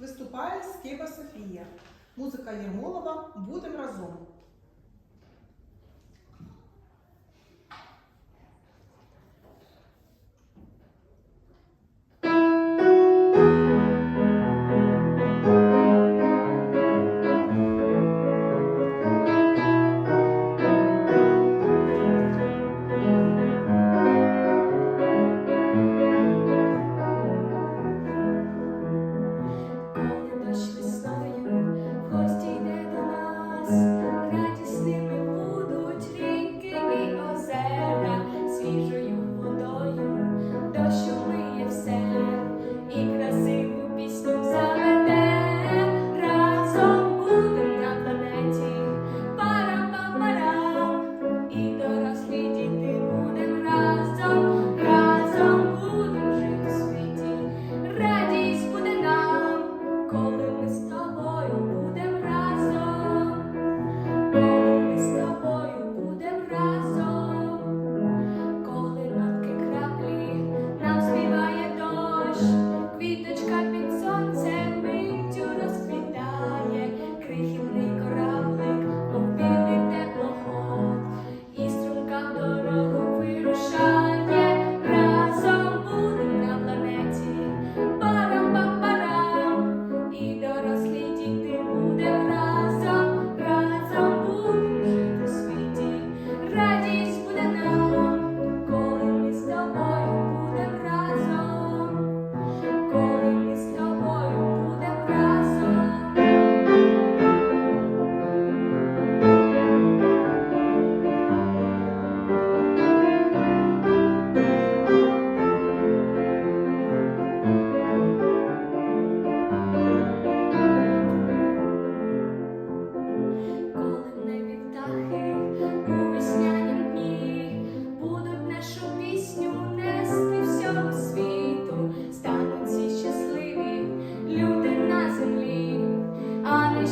виступає Скиба Софія. Музика Єрмолова Будемо разом.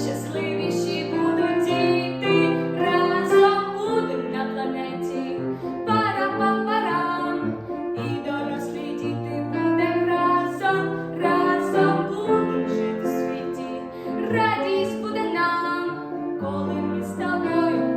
щасливіші будуть діти, разом будем на планеті, пара і дорослі діти будем разом, разом будем жити в світі, радість буде нам, коли ми з тобою.